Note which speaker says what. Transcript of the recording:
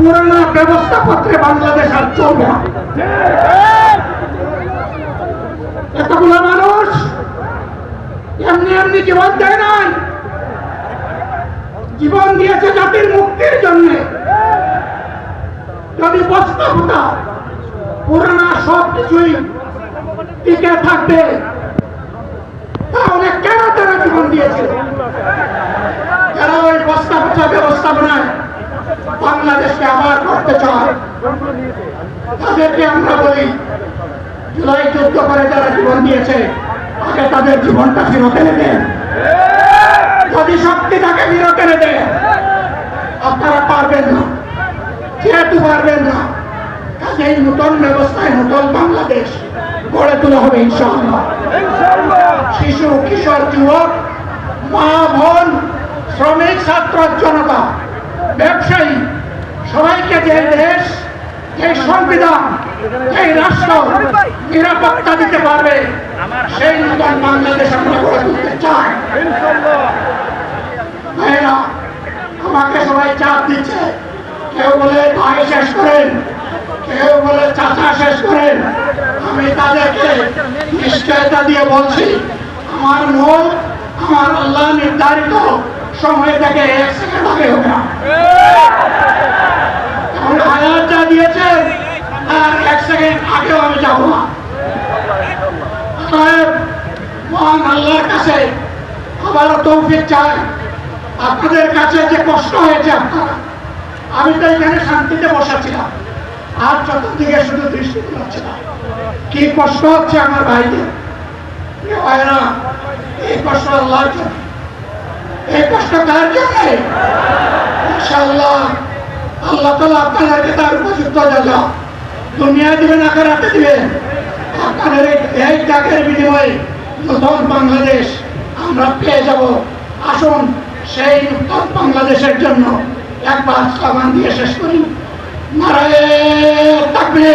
Speaker 1: পুরানো ব্যবস্থাপত্রে বাংলাদেশ আর চলবে না। এতগুলো মানুষ এমনি এমনি জীবন দেয় নাই। জীবন দিয়েছে জাতির মুক্তির জন্য। যদি বস্তাপতা পুরানা সব কিছুই টিকে থাকবে। তাহলে কেন তারা জীবন দিয়েছে। যারা ওই বস্তা বস্তাপচা ব্যবস্থাপনায় বাংলাদেশকে আবার করতে চায়, তাদেরকে আমরা বলি, জুলাই যুদ্ধ করে যারা জীবন দিয়েছে, আগে তাদের জীবনটা ফেরত এনে দেন। যদি শক্তি তাকে ফেরত এনে দেন, আপনারা পারবেন না, যেহেতু পারবেন না কাজেই নূতন ব্যবস্থায়, নূতন বাংলাদেশ গড়ে তোলা হবে, ইনশাআল্লাহ। শিশু, কিশোর, যুবক, মা, বোন, শ্রমিক, ছাত্র, জনতা, ব্যবসায়ী সবাইকে যে দেশ, যে সংবিধান এই রাষ্ট্র নিরাপত্তা দিতে পারবে, সেই নতুন বাংলাদেশ আমরা গড়ে তুলতে চাই। ভাইরা আমাকে সবাই চাপ দিচ্ছে। কেউ বলে ভাই শেষ করেন, কেউ বলে চাচা শেষ করেন। আমি তাদেরকে নিশ্চয়তা দিয়ে বলছি, আমার মন আমার আল্লাহ নির্ধারিত সময় থেকে এক সেকেন্ড আগে হবে না এখন হায়াত যা দিয়েছেন আর এক সেকেন্ড আগেও আমি যাব না। যে কষ্ট হচ্ছে আমার ভাইদের। এই কষ্ট আল্লাহর এই কষ্ট কার জন্য? ইনশাআল্লাহ আল্লাহ তালা আপনাদেরকে তার উপযুক্ত জায়গা। দুনিয়া দিবেন, আখেরাতে দিবেন। আপনাদের এই ডাকের বিনিময়ে নতুন বাংলাদেশ আমরা পেয়ে যাব। আসুন, সেই নতুন বাংলাদেশের জন্য একবার স্লোগান দিয়ে শেষ করি। নারায়ণ থাকবে